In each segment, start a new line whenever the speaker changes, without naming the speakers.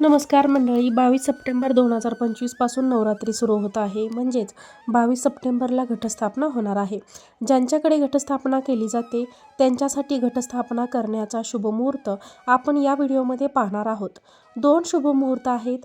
नमस्कार मंडळी बावीस सप्टेंबर दोन हजार पंचवीसपासून नवरात्री सुरू होत आहे. म्हणजेच बावीस सप्टेंबरला घटस्थापना होणार आहे. ज्यांच्याकडे घटस्थापना केली जाते त्यांच्यासाठी घटस्थापना करण्याचा शुभमुहूर्त आपण या व्हिडिओमध्ये पाहणार आहोत. दोन शुभमुहूर्त आहेत.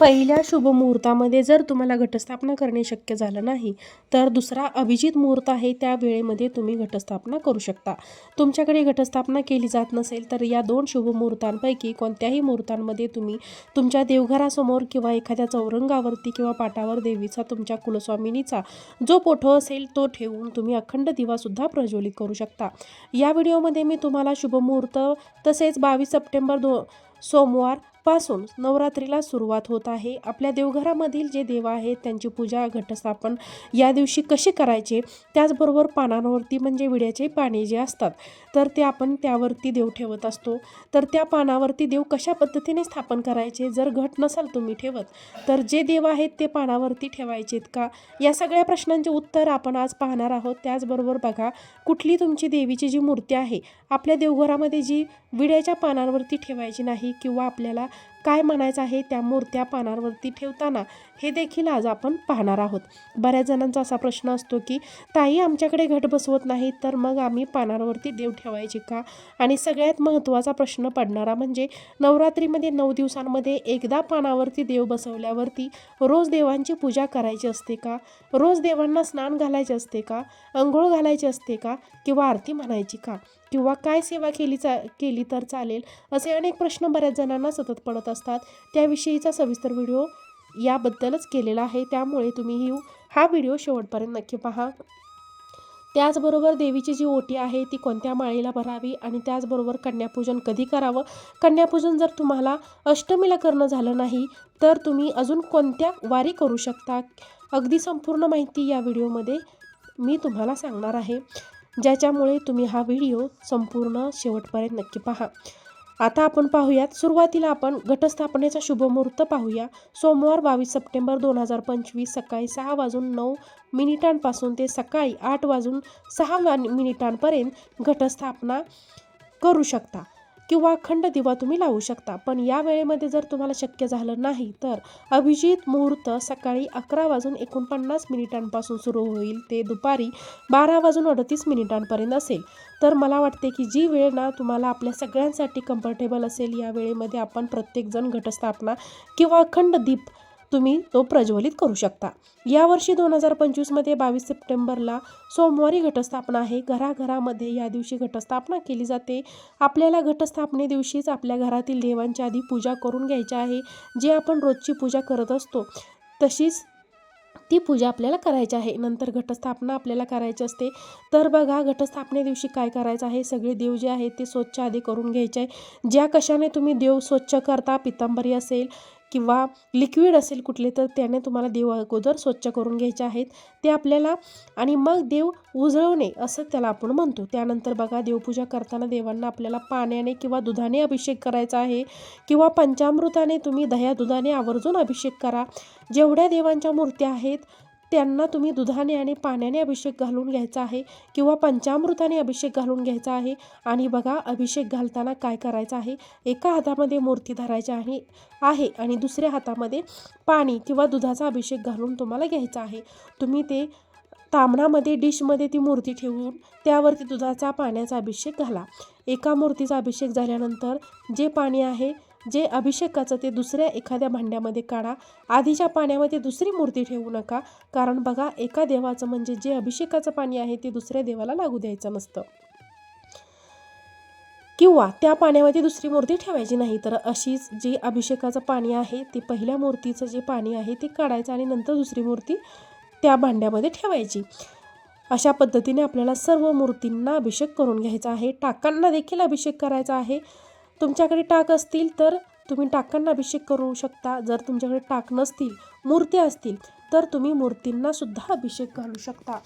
पहिल्या शुभमुहूर्तामध्ये जर तुम्हाला घटस्थापना करणे शक्य झालं नाही तर दुसरा अभिजित मुहूर्त आहे त्या वेळेमध्ये तुम्ही घटस्थापना करू शकता. तुमच्याकडे घटस्थापना केली जात नसेल तर या दोन शुभमुहूर्तांपैकी कोणत्याही मुहूर्तांमध्ये तुम्ही तुमच्या देवघरासमोर किंवा एखाद्या चौरंगावरती किंवा पाटावर देवीचा तुमच्या कुलस्वामिनीचा जो पोठो असेल तो ठेवून तुम्ही अखंड दिवासुद्धा प्रज्वलित करू शकता. या व्हिडिओमध्ये मी तुम्हाला शुभमुहूर्त तसेच बावीस सप्टेंबर दो सोमवार पासून नवरात्रीला सुरुवात होत आहे. आपल्या देवघरामधील जे देव आहेत त्यांची पूजा घटस्थापन या दिवशी कसे करायचे? त्याचबरोबर पानांवरती म्हणजे विड्याचे पाने जे असतात तर ते आपण त्यावरती देव ठेवत असतो. तर त्या पानावरती देव कशा पद्धतीने स्थापन करायचे? जर घट नसाल तुम्ही ठेवत तर जे देव आहेत ते पानावरती ठेवायचेत का? या सगळ्या प्रश्नांचे उत्तर आपण आज पाहणार आहोत. त्याचबरोबर बघा कुठली तुमची देवीची जी मूर्ती आहे आपल्या देवघरामध्ये जी विड्याच्या पानांवरती ठेवायची नाही किंवा आपल्याला काय म्हणायचं आहे त्या मूर्त्या पानांवरती ठेवताना? हे देखील आज आपण पाहणार आहोत. बऱ्याच जणांचा असा प्रश्न असतो की ताई आमच्याकडे घट बसवत नाही तर मग आम्ही पानावरती देव ठेवायचे का? आणि सगळ्यात महत्त्वाचा प्रश्न पडणारा म्हणजे नवरात्रीमध्ये नऊ दिवसांमध्ये एकदा पानावरती देव बसवल्यावरती रोज देवांची पूजा करायची असते का? रोज देवांना स्नान घालायचे असते का? अंघोळ घालायची असते का? किंवा आरती म्हणायची का? किंवा काय सेवा केली चा केली तर चालेल? असे अनेक प्रश्न बऱ्याच जणांना सतत पडत असतात. त्याविषयीचा सविस्तर व्हिडिओ याबद्दलच केलेला आहे. त्यामुळे तुम्ही ही हा व्हिडिओ शेवटपर्यंत नक्की पहा. त्याचबरोबर देवीची जी ओटी आहे ती कोणत्या माळीला भरावी आणि त्याचबरोबर कन्यापूजन कधी करावं? कन्यापूजन जर तुम्हाला अष्टमीला करणं झालं नाही तर तुम्ही अजून कोणत्या वारी करू शकता? अगदी संपूर्ण माहिती या व्हिडिओमध्ये मी तुम्हाला सांगणार आहे. ज्याच्यामुळे तुम्ही हा व्हिडिओ संपूर्ण शेवटपर्यंत नक्की पहा. आता आपण पाहूयात. सुरुवातीला आपण घटस्थापनेचा शुभमुहूर्त पाहूया. सोमवार बावीस सप्टेंबर दोन हजार पंचवीस सकाळी सहा वाजून नऊ मिनिटांपासून ते सकाळी आठ वाजून सहा मिनिटांपर्यंत घटस्थापना करू शकता. किंवा अखंड दिवा तुम्ही लावू शकता. पण या वेळेमध्ये जर तुम्हाला शक्य झालं नाही तर अभिजित मुहूर्त सकाळी अकरा वाजून एकोणपन्नास मिनिटांपासून सुरू होईल. ते दुपारी बारा वाजून अडतीस मिनिटांपर्यंत असेल. तर मला वाटते की जी वेळ ना तुम्हाला आपल्या सगळ्यांसाठी कम्फर्टेबल असेल या वेळेमध्ये आपण प्रत्येकजण घटस्थापना किंवा अखंड दीप तुम्ही तो प्रज्वलित करू शकता. यावर्षी दोन हजार पंचवीसमध्ये बावीस सप्टेंबरला सोमवारी घटस्थापना आहे. घराघरामध्ये या दिवशी घटस्थापना केली जाते. आपल्याला घटस्थापने दिवशीच आपल्या घरातील देवांच्या आधी पूजा करून घ्यायची आहे. जे आपण रोजची पूजा करत असतो तशीच ती पूजा आपल्याला करायची आहे. नंतर घटस्थापना आपल्याला करायची असते. तर बघा घटस्थापने दिवशी काय करायचं आहे? सगळे देव जे आहेत ते स्वच्छ आधी करून घ्यायचे आहे. ज्या कशाने तुम्ही देव स्वच्छ करता पितांबरी असेल किंवा लिक्विड असेल कुठले तर त्याने तुम्हाला देव अगोदर स्वच्छ करून घ्यायचे आहेत. ते आपल्याला आणि मग देव उजळवणे असं त्याला आपण म्हणतो. त्यानंतर बघा देवपूजा करताना देवांना आपल्याला पाण्याने किंवा दुधाने अभिषेक करायचा आहे किंवा पंचामृताने तुम्ही दह्या दुधाने आवर्जून अभिषेक करा. जेवढ्या देवांच्या मूर्त्या आहेत त्यांना तुम्ही दुधाने आणि पाण्याने अभिषेक घालून घ्यायचा आहे किंवा पंचामृताने अभिषेक घालून घ्यायचा आहे? आणि बघा अभिषेक घालताना काय करायचं आहे? एका हातामध्ये मूर्ती धरायची आहे आहे आणि दुसऱ्या हातामध्ये पाणी किंवा दुधाचा अभिषेक घालून तुम्हाला घ्यायचा आहे. तुम्ही ते तांबणामध्ये डिशमध्ये ती मूर्ती ठेवून त्यावरती दुधाचा पाण्याचा अभिषेक घाला. एका मूर्तीचा अभिषेक झाल्यानंतर जे पाणी आहे जे अभिषेकाचं ते दुसऱ्या एखाद्या भांड्यामध्ये काढा. आधीच्या पाण्यामध्ये दुसरी मूर्ती ठेवू नका. कारण बघा एका देवाचं म्हणजे जे अभिषेकाचं पाणी आहे ते दुसऱ्या देवाला लागू द्यायचं नसतं. किंवा त्या पाण्यामध्ये दुसरी मूर्ती ठेवायची नाही. तर अशीच जी अभिषेकाचं पाणी आहे ते पहिल्या मूर्तीचं जे पाणी आहे ते काढायचं आणि नंतर दुसरी मूर्ती त्या भांड्यामध्ये ठेवायची. अशा पद्धतीने आपल्याला सर्व मूर्तींना अभिषेक करून घ्यायचा आहे. टाकांना देखील अभिषेक करायचा आहे. तुमच्याकडे टाक असतील तर तुम्ही टाकांना अभिषेक करू शकता. जर तुमच्याकडे टाक नसतील मूर्त्या असतील तर तुम्ही मूर्तींना सुद्धा अभिषेक घालू शकता.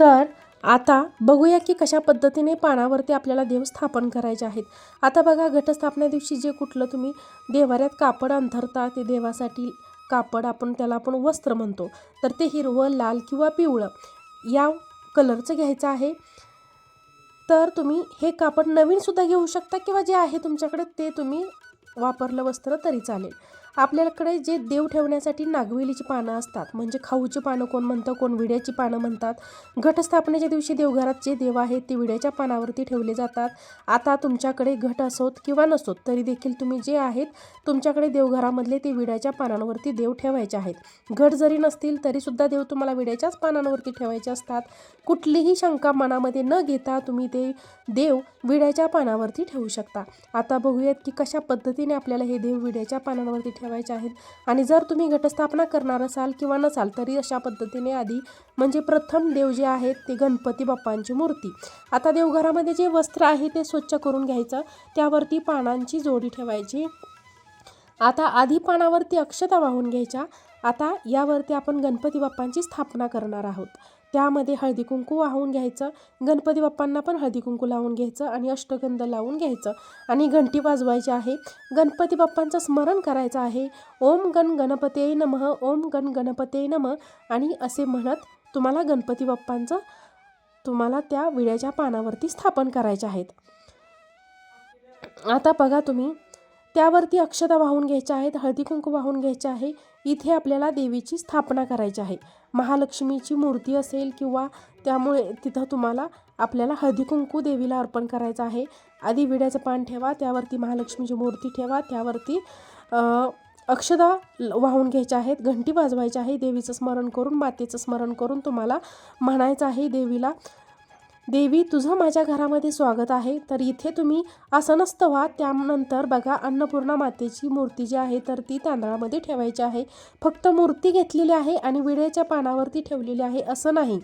तर आता बघूया की कशा पद्धतीने पानावरती आपल्याला देव स्थापन करायचे आहेत. आता बघा घटस्थापना दिवशी जे कुठलं तुम्ही देवाऱ्यात कापड अंथरता ते देवासाठी कापड आपण त्याला आपण वस्त्र म्हणतो. तर ते हिरवं लाल किंवा पिवळं या कलरचं घ्यायचं आहे. तर तुम्ही हे कापड नवीनसुद्धा घेऊ शकता किंवा जे आहे तुमच्याकडे ते तुम्ही वापरलं वस्त्र तरी चालेल. आपल्याकडे जे देव ठेवण्यासाठी नागवेलीची पानं असतात म्हणजे खाऊची पानं कोण म्हणतं कोण विड्याची पानं म्हणतात. घटस्थापनेच्या दिवशी देवघरात जे देव आहेत ते विड्याच्या पानावरती ठेवले जातात. आता तुमच्याकडे घट असोत किंवा नसोत तरी देखील तुम्ही जे आहेत तुमच्याकडे देवघरामधले ते विड्याच्या पानांवरती देव ठेवायचे आहेत. घट जरी नसतील तरीसुद्धा देव तुम्हाला विड्याच्याच पानांवरती ठेवायचे असतात. कुठलीही शंका मनामध्ये न घेता तुम्ही ते देव विड्याच्या पानावरती ठेवू शकता. आता बघूयात की कशा पद्धतीने आपल्याला हे देव विड्याच्या पानांवरती ठेवायचे आहेत. आणि जर तुम्ही घटस्थापना करणार असाल किंवा नसाल तरी अशा पद्धतीने आधी म्हणजे प्रथम देव जे आहेत ते गणपती बाप्पांची मूर्ती. आता देवघरामध्ये जे वस्त्र आहे ते स्वच्छ करून घ्यायचं. त्यावरती पानांची जोडी ठेवायची. आता आधी पानावरती अक्षता वाहून घ्यायच्या. आता यावरती आपण गणपती बाप्पांची स्थापना करणार आहोत. त्यामध्ये हळदी कुंकू वाहून घ्यायचं गणपती बाप्पांना पण हळदी कुंकू लावून घ्यायचं आणि अष्टगंध लावून घ्यायचं. आणि घंटी वाजवायची आहे. गणपती बाप्पांचं स्मरण करायचं आहे. ओम गण गणपते नमः ओम गण गणपते नमः. आणि असे म्हणत तुम्हाला गणपती बाप्पांचं तुम्हाला त्या विड्याच्या पानावरती स्थापन करायचे आहेत. आता बघा तुम्ही त्यावरती अक्षता वाहून घ्यायच्या आहेत हळदी कुंकू वाहून घ्यायचे आहे. इथे आपल्याला देवीची स्थापना करायची आहे. महालक्ष्मीची मूर्ती असेल किंवा त्यामुळे तिथं तुम्हाला आपल्याला हळदी कुंकू देवीला अर्पण करायचं आहे. आधी विड्याचं पान ठेवा त्यावरती महालक्ष्मीची मूर्ती ठेवा त्यावरती अक्षदा ल- वाहून घ्यायच्या आहेत घंटी वाजवायची आहे देवीचं स्मरण करून मातेचं स्मरण करून तुम्हाला म्हणायचं आहे देवीला देवी तुझं माझ्या घरामध्ये स्वागत आहे. तर इथे तुम्ही असं नसतं व्हा. त्यानंतर बघा अन्नपूर्णा मातेची मूर्ती जी आहे तर ती तांदळामध्ये ठेवायची आहे. फक्त मूर्ती घेतलेली आहे आणि विड्याच्या पानावरती ठेवलेली आहे. असं नाही.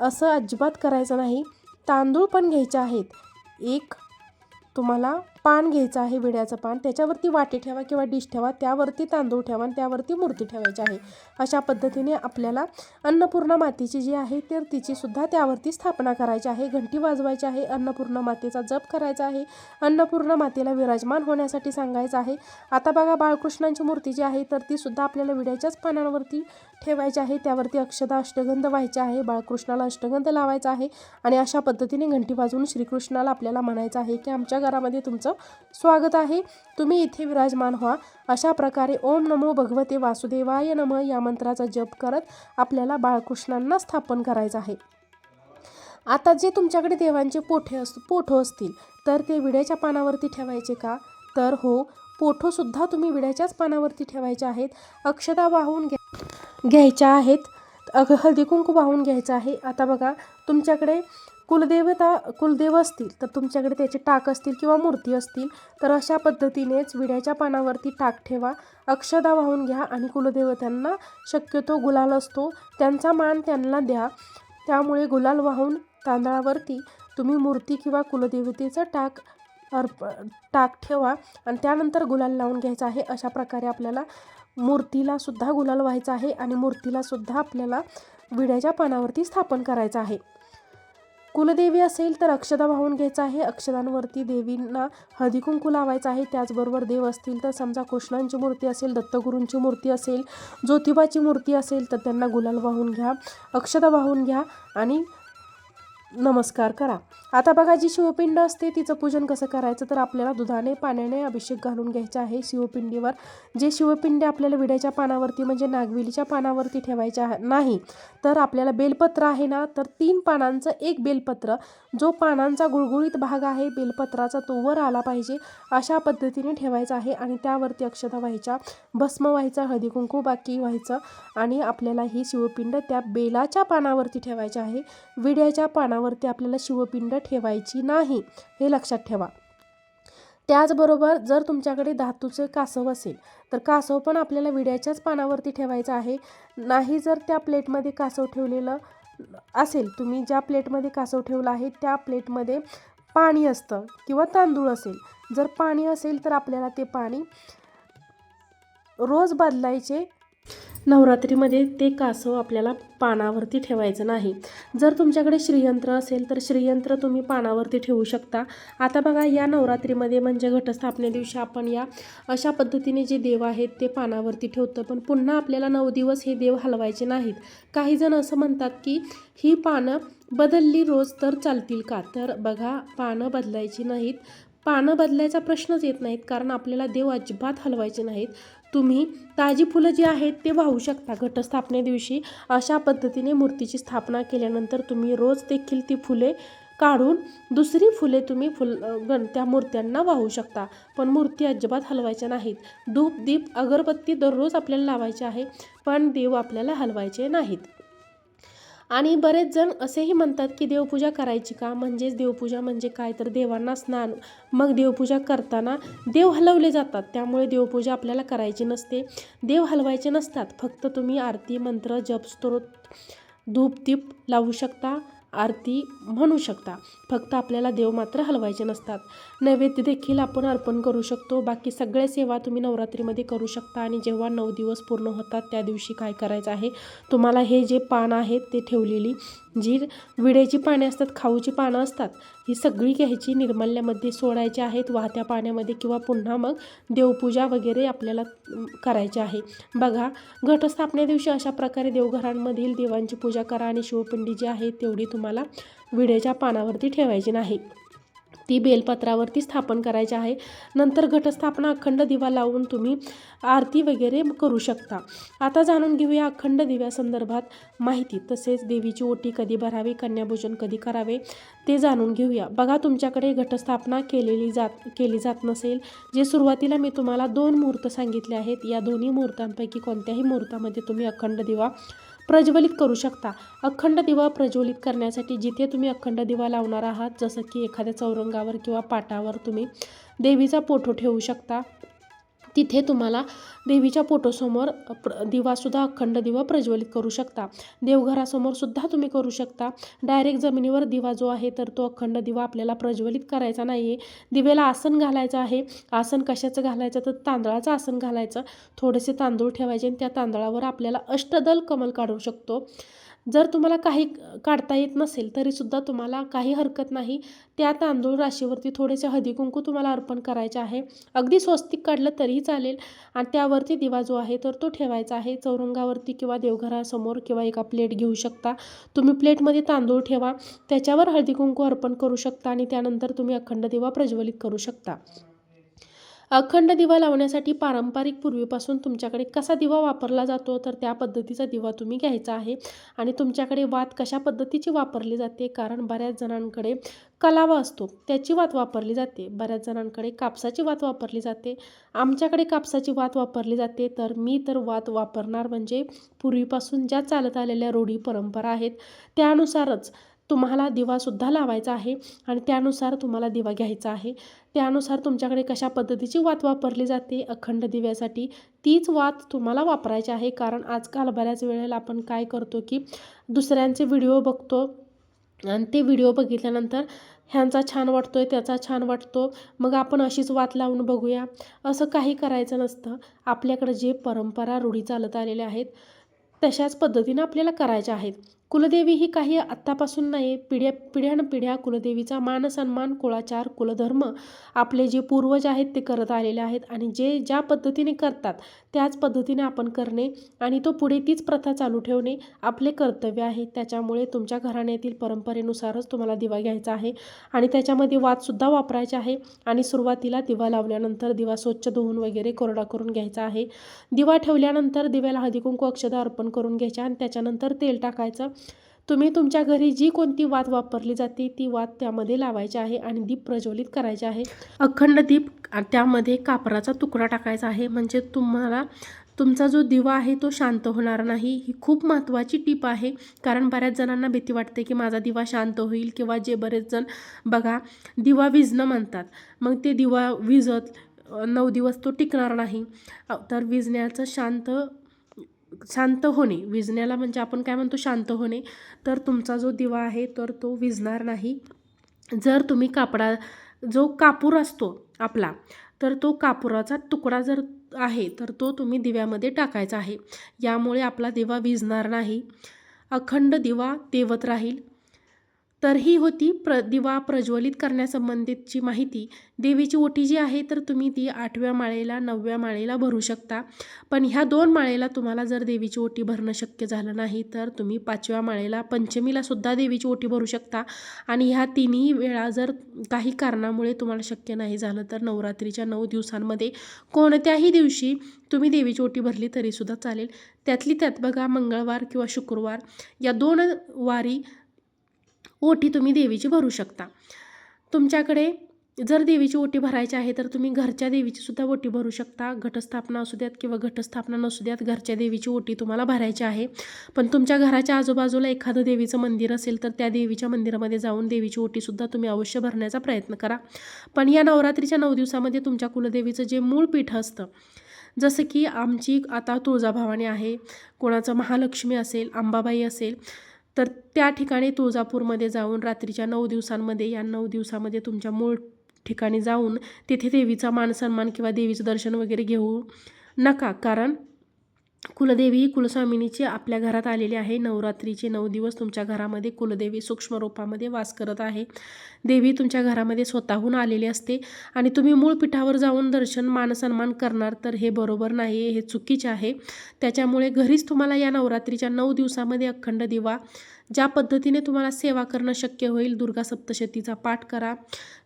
असं अजिबात करायचं नाही. तांदूळ पण घ्यायचे आहेत. एक तुम्हाला पान घ्यायचं आहे विड्याचं पान त्याच्यावरती वाटी ठेवा किंवा डिश ठेवा त्यावरती तांदूळ ठेवा आणि त्यावरती मूर्ती ठेवायची आहे. अशा पद्धतीने आपल्याला अन्नपूर्णा मातेची जी आहे तर तिचीसुद्धा त्यावरती स्थापना करायची आहे. घंटी वाजवायची आहे अन्नपूर्णा मातेचा जप करायचा आहे. अन्नपूर्णा मातेला विराजमान होण्यासाठी सांगायचं आहे. आता बघा बाळकृष्णांची मूर्ती जी आहे तर तीसुद्धा आपल्याला विड्याच्याच पानांवरती ठेवायची आहे. त्यावरती अक्षदा अष्टगंध व्हायचे आहे बाळकृष्णाला अष्टगंध लावायचा आहे आणि अशा पद्धतीने घंटी वाजवून श्रीकृष्णाला आपल्याला म्हणायचं आहे की आमच्या घरामध्ये तुमचं स्वागत आहे. तुम्ही इथे विराजमान व्हा. अशा प्रकारे ओम नमो भगवते वासुदेवाय नम या मंत्राचा जप करत आपल्याला बाळकृष्णांना स्थापन करायचं आहे. आता जे तुमच्याकडे देवांचे पोठे अस पोठो असतील तर ते विड्याच्या पानावरती ठेवायचे का? तर हो पोठोसुद्धा तुम्ही विड्याच्याच पानावरती ठेवायचे आहेत. अक्षता वाहून घ्या घ्यायच्या आहेत. अग हळदी कुंकू वाहून घ्यायचं आहे. आता बघा तुमच्याकडे कुलदेवता कुलदेव असतील तर तुमच्याकडे त्याचे टाक असतील किंवा मूर्ती असतील तर अशा पद्धतीनेच विड्याच्या पानावरती टाक ठेवा अक्षदा वाहून घ्या आणि कुलदेवतांना शक्यतो गुलाल असतो. त्यांचा मान त्यांना द्या. त्यामुळे गुलाल वाहून तांदळावरती तुम्ही मूर्ती किंवा कुलदेवतेचं टाक अर्प टाक ठेवा आणि त्यानंतर गुलाल लावून घ्यायचा आहे. अशा प्रकारे आपल्याला मूर्तीला सुद्धा गुलाल व्हायचा आहे आणि मूर्तीला सुद्धा आपल्याला विड्याच्या पानावरती स्थापन करायचं आहे. कुलदेवी असेल तर अक्षदा वाहून घ्यायचं आहे. अक्षदांवरती देवींना हदिकुंकू लावायचं आहे. त्याचबरोबर देव असतील तर समजा कृष्णांची मूर्ती असेल दत्तगुरूंची मूर्ती असेल ज्योतिबाची मूर्ती असेल तर त्यांना गुलाल वाहून घ्या. अक्षदा वाहून घ्या आणि नमस्कार करा. आता बघा जी शिवपिंड असते तिचं पूजन कसं करायचं? तर आपल्याला दुधाने पाण्याने अभिषेक घालून घ्यायचा आहे शिवपिंडीवर. जे शिवपिंड आपल्याला विड्याच्या पानावरती म्हणजे नागवेलीच्या पानावरती ठेवायच्या नाही तर आपल्याला बेलपत्र आहे ना तर तीन पानांचं एक बेलपत्र. जो पानांचा गुळगुळीत भाग आहे बेलपत्राचा तो वर आला पाहिजे. अशा पद्धतीने ठेवायचा आहे आणि त्यावरती अक्षता व्हायच्या भस्म व्हायचा हळदी कुंकू बाकी व्हायचं. आणि आपल्याला ही शिवपिंड त्या बेलाच्या पानावरती ठेवायची आहे. विड्याच्या पाना पानावरती आपल्याला शिवपिंड ठेवायची नाही हे लक्षात ठेवा. त्याचबरोबर जर तुमच्याकडे धातूचं कासव असेल तर कासव पण आपल्याला विड्याच्याच पानावरती ठेवायचं आहे. नाही जर त्या प्लेटमध्ये कासव ठेवलेलं असेल तुम्ही ज्या प्लेटमध्ये कासव ठेवला आहे त्या प्लेटमध्ये पाणी असतं किंवा तांदूळ असेल. जर पाणी असेल तर आपल्याला ते पाणी रोज बदलायचे नवरात्रीमध्ये ते कासव आपल्याला पानावरती ठेवायचं नाही. जर तुमच्याकडे श्रीयंत्र असेल तर श्रीयंत्र तुम्ही पानावरती ठेवू शकता. आता बघा या नवरात्रीमध्ये म्हणजे घटस्थापने दिवशी आपण या अशा पद्धतीने जे देव आहेत ते पानावरती ठेवतो. पण पुन्हा आपल्याला नऊ दिवस हे देव हलवायचे नाहीत. काही जण असं म्हणतात की ही पानं बदलली रोज तर चालतील का? तर बघा पानं बदलायची नाहीत. पानं बदलायचा प्रश्नच येत नाहीत कारण आपल्याला देव अजिबात हलवायचे नाहीत. तुम्ही ताजी फुलं जी आहेत ते वाहू शकता. घटस्थापने दिवशी अशा पद्धतीने मूर्तीची स्थापना केल्यानंतर तुम्ही रोज देखील ती फुले काढून दुसरी फुले तुम्ही फुल गण त्या मूर्त्यांना वाहू शकता. पण मूर्ती अजिबात हलवायच्या नाहीत. धूप दीप अगरबत्ती दररोज आपल्याला लावायचे आहे पण देव आपल्याला हलवायचे नाहीत. आणि बरेच जण असेही म्हणतात की देवपूजा करायची का? म्हणजेच देवपूजा म्हणजे काय? तर देवांना स्नान मग देवपूजा करताना देव हलवले जातात. त्यामुळे देवपूजा आपल्याला करायची नसते. देव हलवायचे नसतात. फक्त तुम्ही आरती मंत्र जप धूप दीप लावू शकता. आरती म्हणू शकता. फक्त आपल्याला देव मात्र हलवायचे नसतात. नैवेद्य देखील आपण अर्पण करू शकतो. बाकी सगळ्या सेवा तुम्ही नवरात्रीमध्ये करू शकता आणि जेव्हा नऊ दिवस पूर्ण होतात त्या दिवशी काय करायचं आहे? तुम्हाला हे जे पान आहेत ते ठेवलेली जी विड्याची पाने असतात खाऊची पानं असतात ही सगळी घ्यायची निर्मल्यामध्ये सोडायची आहेत वाहत्या पाण्यामध्ये किंवा पुन्हा मग देवपूजा वगैरे आपल्याला करायची आहे. बघा घटस्थापने दिवशी अशा प्रकारे देवघरांमधील देवांची पूजा करा आणि शिवपिंडी जी आहे तेवढी तुम्हाला विड्याच्या पानावरती ठेवायची नाही. ती बेलपत्रावरती स्थापन करायची आहे. नंतर घटस्थापना अखंड दिवा लावून तुम्ही आरती वगैरे करू शकता. आता जाणून घेऊया अखंड दिव्यासंदर्भात माहिती. तसेच देवीची ओटी कधी भरावी कन्याभोजन कधी करावे ते जाणून घेऊया. बघा तुमच्याकडे घटस्थापना केलेली जात केली जात नसेल जे सुरुवातीला मी तुम्हाला दोन मुहूर्त सांगितले आहेत. या दोन्ही मुहूर्तांपैकी कोणत्याही मुहूर्तामध्ये तुम्ही अखंड दिवा प्रज्वलित करू शकता. अखंड दिवा प्रज्वलित करण्यासाठी जिथे तुम्ही अखंड दिवा लावणार आहात जसं की एखाद्या चौरंगावर किंवा पाटावर तुम्ही देवीचा फोटो ठेवू शकता. तिथे तुम्हाला देवीच्या फोटोसमोर प्र दिवासुद्धा अखंड दिवा प्रज्वलित करू शकता. देवघरासमोर सुद्धा तुम्ही करू शकता. डायरेक्ट जमिनीवर दिवा जो आहे तर तो अखंड दिवा आपल्याला प्रज्वलित करायचा नाही आहे दिवेला आसन घालायचं आहे. आसन कशाचं घालायचं? तर तांदळाचं आसन घालायचं. थोडेसे तांदूळ ठेवायचे आणि त्या तांदळावर आपल्याला अष्टदल कमल काढू शकतो. जर तुम्हाला काही काढता येत नसेल तरीसुद्धा तुम्हाला काही हरकत नाही. त्या तांदूळ राशीवरती थोडेसे हळदीकुंकू तुम्हाला अर्पण करायचे आहे. अगदी स्वस्तिक काढलं तरीही चालेल. आणि त्यावरती दिवा जो आहे तर तो ठेवायचा आहे. चौरंगावरती किंवा देवघरासमोर किंवा एका प्लेट घेऊ शकता. तुम्ही प्लेटमध्ये तांदूळ ठेवा. त्याच्यावर हळदीकुंकू अर्पण करू शकता आणि त्यानंतर तुम्ही अखंड दिवा प्रज्वलित करू शकता. अखंड दिवा लावण्यासाठी पारंपरिक पूर्वीपासून तुमच्याकडे कसा दिवा वापरला जातो? तर त्या पद्धतीचा दिवा तुम्ही घ्यायचा आहे. आणि तुमच्याकडे वात कशा पद्धतीची वापरली जाते? कारण बऱ्याच जणांकडे कलावा असतो त्याची वात वापरली जाते. बऱ्याच जणांकडे कापसाची वात वापरली जाते. आमच्याकडे कापसाची वात वापरली जाते. तर मी तर वात वापरणार म्हणजे पूर्वीपासून ज्या चालत आलेल्या रूढी परंपरा आहेत त्यानुसारच तुम्हाला दिवासुद्धा लावायचा आहे आणि त्यानुसार तुम्हाला दिवा घ्यायचा आहे. त्यानुसार तुमच्याकडे कशा पद्धतीची वात वापरली जाते? अखंड दिव्यासाठी तीच वात तुम्हाला वापरायची आहे. कारण आजकाल बऱ्याच वेळेला आपण काय करतो की दुसऱ्यांचे व्हिडिओ बघतो आणि ते व्हिडिओ बघितल्यानंतर ह्यांचा छान वाटतो आहे त्याचा छान वाटतो. मग आपण अशीच वात लावून बघूया. असं काही करायचं नसतं. आपल्याकडे जे परंपरा रूढी चालत आलेल्या आहेत तशाच पद्धतीनं आपल्याला करायच्या आहेत. कुलदेवी ही काही आत्तापासून नाही पिढ्या पिढ्यानपिढ्या कुलदेवीचा मान सन्मान कुळाचार कुलधर्म आपले जे पूर्वज आहेत ते करत आलेले आहेत आणि जे ज्या पद्धतीने करतात त्याच पद्धतीने आपण करणे आणि तो पुढे तीच प्रथा चालू ठेवणे आपले कर्तव्य आहे. त्याच्यामुळे तुमच्या घराण्यातील परंपरेनुसारच तुम्हाला दिवा घ्यायचा आहे आणि त्याच्यामध्ये वादसुद्धा वापरायचा आहे आणि सुरुवातीला दिवा लावल्यानंतर दिवा स्वच्छ धुवून वगैरे कोरडा करून घ्यायचा आहे. दिवा ठेवल्यानंतर दिव्याला हळदी कुंकू अक्षदा अर्पण करून घ्यायच्या आणि त्याच्यानंतर तेल टाकायचं तुम्ही तुमच्या घरी जी कोणती वात वापरली जाते ती वात त्यामध्ये लावायची आहे आणि दीप प्रज्वलित करायचे आहे. अखंड दीप त्यामध्ये कापराचा तुकडा टाकायचा आहे. म्हणजे तुम्हाला तुमचा जो दिवा आहे तो शांत होणार नाही. ही खूप महत्त्वाची टीप आहे. कारण बऱ्याच जणांना भीती वाटते की माझा दिवा शांत होईल किंवा जे बरेच जण बघा दिवा विजणं म्हणतात. मग ते दिवा विजत नऊ दिवस तो टिकणार नाही. तर विजण्याचं शांत शांत होणे विजण्याला म्हणजे आपण काय म्हणतो शांत होणे तर तुमचा जो दिवा आहे तर तो विजणार नाही. जर तुम्ही कापडा जो कापूर असतो आपला तर तो कापुराचा तुकडा जर आहे तर तो तुम्ही दिव्यामध्ये टाकायचा आहे. यामुळे आपला दिवा विजणार नाही. अखंड दिवा तेवत राहील. तर ही होती प्र दिवा प्रज्वलित करण्यासंबंधितची माहिती देवीची ओटी जी आहे तर तुम्ही ती आठव्या माळेला नवव्या माळेला भरू शकता. पण ह्या दोन माळेला तुम्हाला जर देवीची ओटी भरणं शक्य झालं नाही तर तुम्ही पाचव्या माळेला पंचमीला सुद्धा देवीची ओटी भरू शकता. आणि ह्या तिन्ही वेळा जर काही कारणामुळे तुम्हाला शक्य नाही झालं तर नवरात्रीच्या नऊ दिवसांमध्ये कोणत्याही दिवशी तुम्ही देवीची ओटी भरली तरीसुद्धा चालेल. त्यातली त्यात बघा मंगळवार किंवा शुक्रवार या दोन वारी ओटी तुम्ही देवीची भरू शकता. तुमच्याकडे जर देवीची ओटी भरायची आहे तर तुम्ही घरच्या देवीची सुद्धा ओटी भरू शकता. घटस्थापना असू द्यात किंवा घटस्थापना नसू द्यात घरच्या देवीची ओटी तुम्हाला भरायची आहे. पण तुमच्या घराच्या आजूबाजूला एखादं देवीचं मंदिर असेल तर त्या देवीच्या मंदिरामध्ये जाऊन देवीची ओटीसुद्धा तुम्ही अवश्य भरण्याचा प्रयत्न करा. पण या नवरात्रीच्या नऊ दिवसामध्ये तुमच्या कुलदेवीचं जे मूळ पीठ असतं जसं की आमची आता तुळजाभवानी आहे कोणाचं महालक्ष्मी असेल अंबाबाई असेल तर त्या ठिकाणी तुळजापूरमध्ये जाऊन रात्रीच्या नऊ दिवसांमध्ये या नऊ दिवसामध्ये तुमच्या मूळ ठिकाणी जाऊन तिथे देवीचा मानसन्मान किंवा देवीचं दर्शन वगैरे घेऊ नका. कारण कुलदेवी ही कुलस्वामिनीची आपल्या घरात आलेली आहे. नवरात्रीचे नऊ दिवस तुमच्या घरामध्ये कुलदेवी सूक्ष्म रूपामध्ये वास करत आहे. देवी तुमच्या घरामध्ये स्वतःहून आलेली असते आणि तुम्ही मूळ पीठावर जाऊन दर्शन मानसन्मान करणार तर हे बरोबर नाही हे चुकीचे आहे. त्याच्यामुळे घरीच तुम्हाला या नवरात्रीच्या नऊ दिवसामध्ये अखंड दिवा ज्या पद्धतीने तुम्हाला सेवा करणं शक्य होईल दुर्गा सप्तशतीचा पाठ करा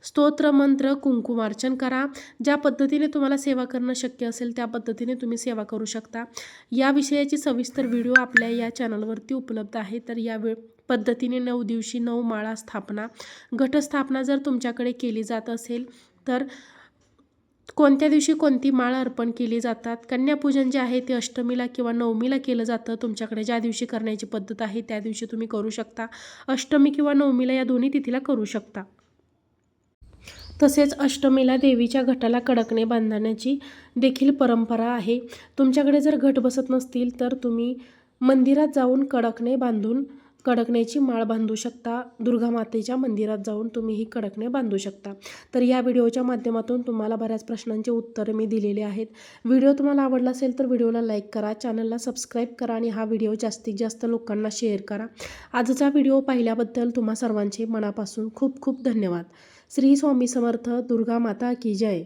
स्तोत्र मंत्र कुंकुमार्चन करा. ज्या पद्धतीने तुम्हाला सेवा करणं शक्य असेल त्या पद्धतीने तुम्ही सेवा करू शकता. या विषयाची सविस्तर व्हिडिओ आपल्या या चॅनलवरती उपलब्ध आहे. तर या वेळ पद्धतीने नऊ दिवशी नऊ माळा स्थापना. घटस्थापना जर तुमच्याकडे केली जात असेल तर कोणत्या दिवशी कोणती माळ अर्पण केली जातात? कन्यापूजन जे आहे ते अष्टमीला किंवा नवमीला केलं जातं. तुमच्याकडे ज्या दिवशी करण्याची पद्धत आहे त्या दिवशी तुम्ही करू शकता. अष्टमी किंवा नवमीला या दोन्ही तिथीला करू शकता. तसेच अष्टमीला देवीच्या घटाला कडकणे बांधण्याची देखील परंपरा आहे. तुमच्याकडे जर घट बसत नसतील तर तुम्ही मंदिरात जाऊन कडकणे बांधून कडकण्याची माळ बांधू शकता. दुर्गा मातेच्या मंदिरात जाऊन तुम्ही ही कडकणे बांधू शकता. तर या व्हिडिओच्या माध्यमातून तुम्हाला बऱ्याच प्रश्नांचे उत्तरं मी दिलेले आहेत. व्हिडिओ तुम्हाला आवडला असेल तर व्हिडिओला लाईक करा चॅनलला सबस्क्राईब करा आणि हा व्हिडिओ जास्तीत जास्त लोकांना शेअर करा. आजचा व्हिडिओ पाहिल्याबद्दल तुम्हा सर्वांचे मनापासून खूप खूप धन्यवाद. श्री स्वामी समर्थ दुर्गा माता की जय.